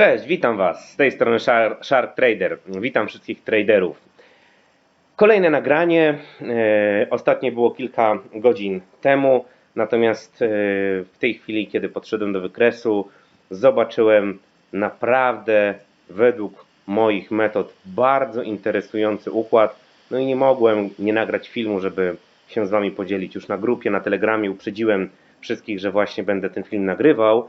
Cześć, witam Was. Z tej strony Shark, Shark Trader. Witam wszystkich traderów. Kolejne nagranie. E, ostatnie było kilka godzin temu. Natomiast e, w tej chwili, kiedy podszedłem do wykresu, zobaczyłem naprawdę według moich metod bardzo interesujący układ. No i nie mogłem nie nagrać filmu, żeby się z Wami podzielić. Już na grupie, na Telegramie uprzedziłem wszystkich, że właśnie będę ten film nagrywał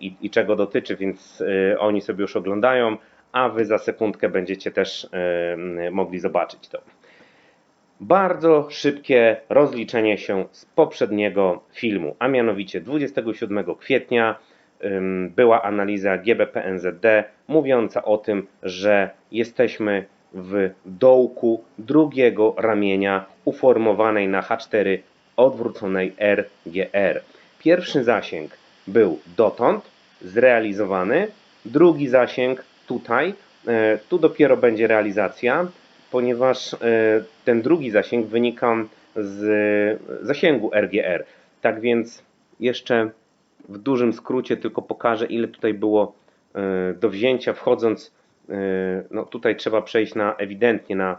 i, i czego dotyczy, więc y, oni sobie już oglądają, a Wy za sekundkę będziecie też y, mogli zobaczyć to. Bardzo szybkie rozliczenie się z poprzedniego filmu, a mianowicie 27 kwietnia była analiza GBP-NZD mówiąca o tym, że jesteśmy w dołku drugiego ramienia uformowanej na H4 odwróconej RGR. Pierwszy zasięg był dotąd zrealizowany, drugi zasięg tutaj, e, tu dopiero będzie realizacja, ponieważ e, ten drugi zasięg wynika z zasięgu RGR. Tak więc jeszcze w dużym skrócie tylko pokażę, ile tutaj było e, do wzięcia, wchodząc, no tutaj trzeba przejść na ewidentnie na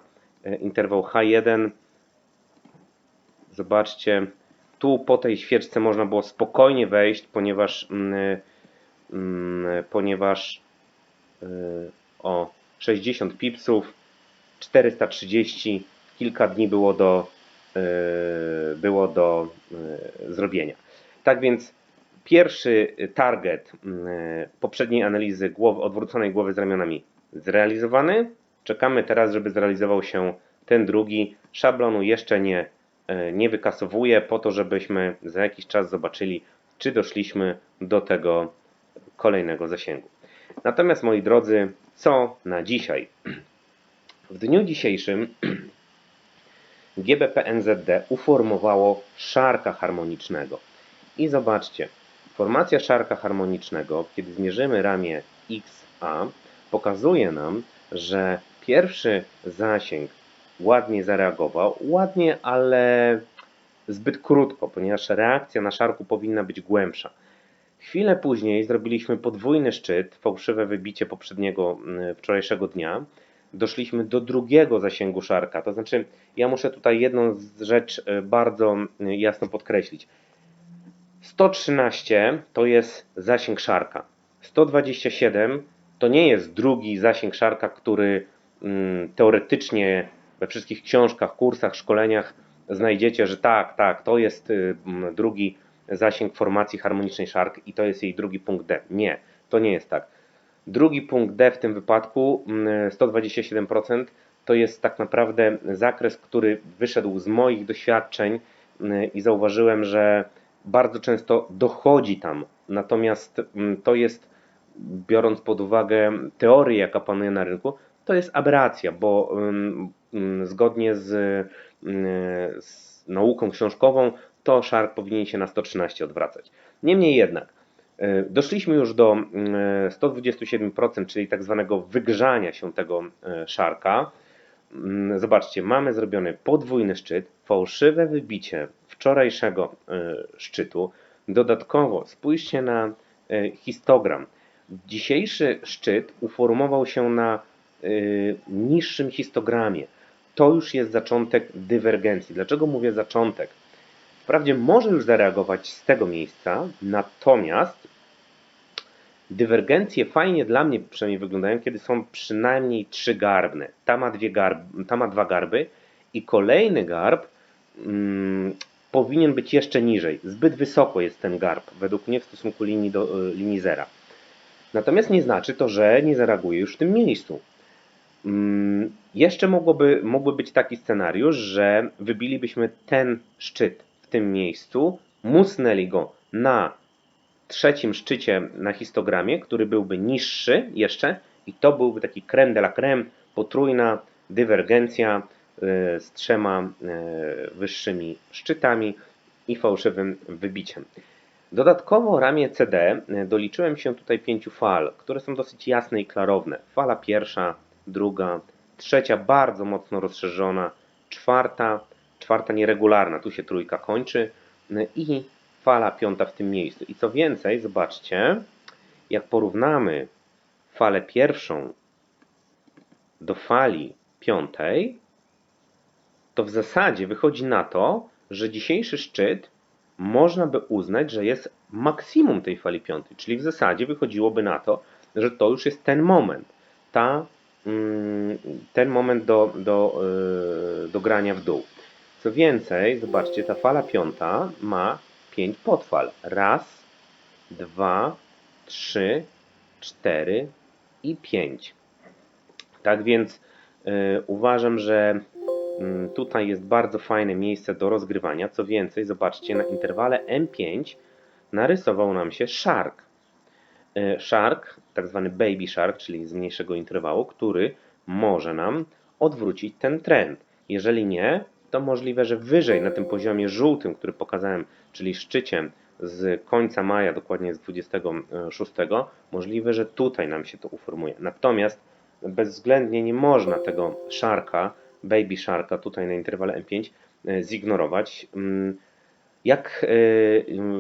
interwał H1. Zobaczcie, tu po tej świeczce można było spokojnie wejść, ponieważ, mm, mm, ponieważ y, o 60 pipsów, 430, kilka dni było do, y, było do y, zrobienia. Tak więc pierwszy target poprzedniej analizy głowy, odwróconej głowy z ramionami zrealizowany. Czekamy teraz, żeby zrealizował się ten drugi. Szablonu jeszcze nie, nie wykasowuję po to, żebyśmy za jakiś czas zobaczyli, czy doszliśmy do tego kolejnego zasięgu. Natomiast moi drodzy, co na dzisiaj? W dniu dzisiejszym GBP NZD uformowało szarka harmonicznego. I zobaczcie, formacja szarka harmonicznego, kiedy zmierzymy ramię XA, pokazuje nam, że pierwszy zasięg ładnie zareagował, ładnie, ale zbyt krótko, ponieważ reakcja na szarku powinna być głębsza. Chwilę później zrobiliśmy podwójny szczyt, fałszywe wybicie poprzedniego mm, wczorajszego dnia. Doszliśmy do drugiego zasięgu szarka. To znaczy, ja muszę tutaj jedną rzecz e, bardzo mm, jasno podkreślić. 113 to jest zasięg szarka. 127 to nie jest drugi zasięg szarka, który mm, teoretycznie we wszystkich książkach, kursach, szkoleniach znajdziecie, że tak, tak, to jest y, drugi zasięg formacji harmonicznej szark i to jest jej drugi punkt D. Nie, to nie jest tak. Drugi punkt D w tym wypadku, mm, 127%, to jest tak naprawdę zakres, który wyszedł z moich doświadczeń i zauważyłem, że bardzo często dochodzi tam. Natomiast to jest, biorąc pod uwagę teorię, jaka panuje na rynku, to jest aberracja, bo zgodnie z, z nauką książkową to Shark powinien się na 113 odwracać. Niemniej jednak, y, doszliśmy już do y, 127%, czyli tak zwanego wygrzania się tego Sharka. Mm, Zobaczcie, mamy zrobiony podwójny szczyt, fałszywe wybicie wczorajszego y, szczytu. Dodatkowo spójrzcie na histogram. Dzisiejszy szczyt uformował się na niższym histogramie. To już jest zaczątek dywergencji. Dlaczego mówię zaczątek? Wprawdzie może już zareagować z tego miejsca, natomiast dywergencje fajnie dla mnie przynajmniej wyglądają, kiedy są przynajmniej trzy garbne. Ta ma, dwie garb, ta ma dwa garby i kolejny garb mm, powinien być jeszcze niżej. Zbyt wysoko jest ten garb, według mnie w stosunku linii do y, linii zera. Natomiast nie znaczy to, że nie zareaguje już w tym miejscu. Mm, Jeszcze mogłoby, mógłby być taki scenariusz, że wybilibyśmy ten szczyt w tym miejscu, musnęli go na trzecim szczycie na histogramie, który byłby niższy jeszcze i to byłby taki creme de la creme, potrójna dywergencja y, z trzema y, wyższymi szczytami i fałszywym wybiciem. Dodatkowo ramię CD y, doliczyłem się tutaj pięciu fal, które są dosyć jasne i klarowne. Fala pierwsza, druga, trzecia bardzo mocno rozszerzona, czwarta, czwarta nieregularna, tu się trójka kończy. Y, i fala piąta w tym miejscu. I co więcej, zobaczcie, jak porównamy falę pierwszą do fali piątej, to w zasadzie wychodzi na to, że dzisiejszy szczyt można by uznać, że jest maksimum tej fali piątej, czyli w zasadzie wychodziłoby na to, że to już jest ten moment, ta, ten moment do, do, yy, do grania w dół. Co więcej, zobaczcie, ta fala piąta ma pięć podfal. Raz, dwa, trzy, cztery i pięć. Tak więc y, uważam, że mm, tutaj jest bardzo fajne miejsce do rozgrywania. Co więcej, zobaczcie, na interwale M5 narysował nam się Shark. Y, Shark, tak zwany Baby Shark, czyli z mniejszego interwału, który może nam odwrócić ten trend. Jeżeli nie, to możliwe, że wyżej na tym poziomie żółtym, który pokazałem, czyli szczycie z końca maja, dokładnie z 26, możliwe, że tutaj nam się to uformuje. Natomiast bezwzględnie nie można tego szarka, baby sharka tutaj na interwale M5 e, zignorować. Jak e,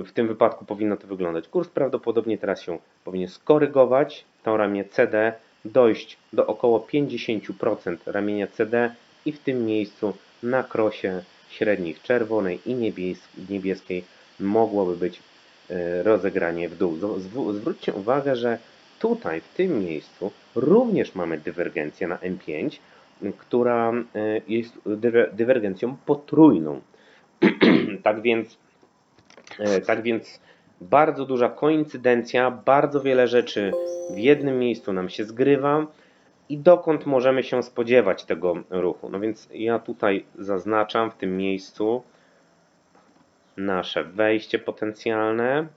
w tym wypadku powinno to wyglądać? Kurs prawdopodobnie teraz się powinien skorygować, to ramię CD, dojść do około 50% ramienia CD i w tym miejscu na krosie średnich czerwonej i niebies- niebieskiej mogłoby być e, rozegranie w dół. Zw- zw- Zwróćcie uwagę, że tutaj w tym miejscu również mamy dywergencję na M5, m, która e, jest dywer- dywergencją potrójną. tak więc E, Tak więc bardzo duża koincydencja, bardzo wiele rzeczy w jednym miejscu nam się zgrywa i dokąd możemy się spodziewać tego ruchu. No więc ja tutaj zaznaczam w tym miejscu nasze wejście potencjalne.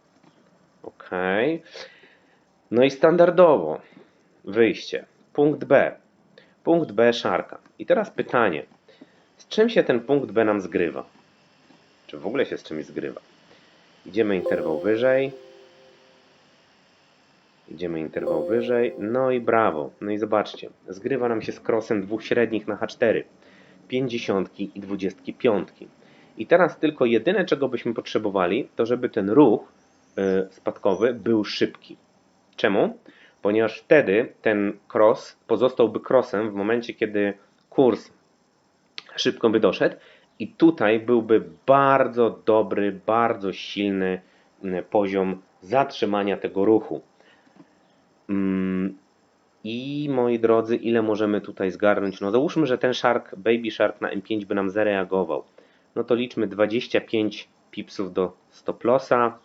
OK. No i standardowo wyjście. Punkt B. Punkt B szarka. I teraz pytanie. Z czym się ten punkt B nam zgrywa? Czy w ogóle się z czymś zgrywa? Idziemy interwał wyżej. Idziemy interwał wyżej. No i brawo. No i zobaczcie. Zgrywa nam się z krosem dwóch średnich na H4. 50 i 25. I teraz tylko jedyne, czego byśmy potrzebowali, to żeby ten ruch y, spadkowy był szybki. Czemu? Ponieważ wtedy ten cross pozostałby crossem w momencie, kiedy kurs szybko by doszedł i tutaj byłby bardzo dobry, bardzo silny mm, poziom zatrzymania tego ruchu. Mm, I moi drodzy, ile możemy tutaj zgarnąć? No załóżmy, że ten Shark, Baby Shark na M5 by nam zareagował. No to liczmy 25 pipsów do stop lossa,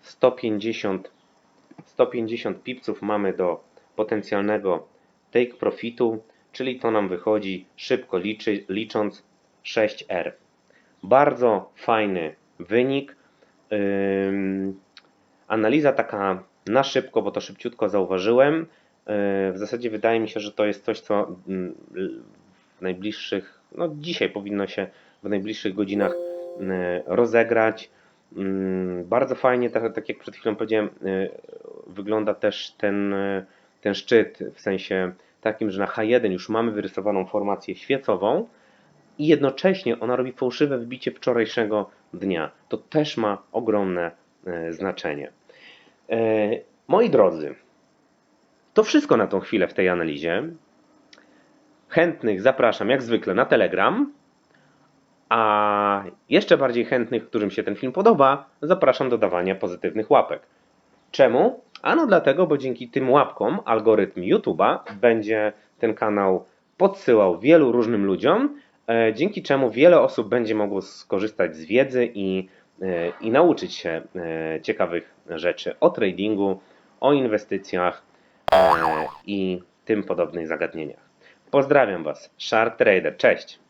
150, 150 pipsów mamy do potencjalnego take profitu, czyli to nam wychodzi szybko liczy, licząc 6R. Bardzo fajny wynik. Analiza taka na szybko, bo to szybciutko zauważyłem. Yy, W zasadzie wydaje mi się, że to jest coś, co mm, w najbliższych, no dzisiaj powinno się w najbliższych godzinach yy, rozegrać. Ym, Bardzo fajnie, tak, tak jak przed chwilą powiedziałem, yy, wygląda też ten, yy, ten szczyt w sensie takim, że na H1 już mamy wyrysowaną formację świecową i jednocześnie ona robi fałszywe wbicie wczorajszego dnia. To też ma ogromne e, znaczenie. E, moi drodzy, to wszystko na tą chwilę w tej analizie. Chętnych zapraszam jak zwykle na Telegram, a jeszcze bardziej chętnych, którym się ten film podoba, zapraszam do dawania pozytywnych łapek. Czemu? Ano dlatego, bo dzięki tym łapkom algorytm YouTube'a będzie ten kanał podsyłał wielu różnym ludziom, dzięki czemu wiele osób będzie mogło skorzystać z wiedzy i, e, i nauczyć się e, ciekawych rzeczy o tradingu, o inwestycjach e, i tym podobnych zagadnieniach. Pozdrawiam Was, Shark Trader, cześć!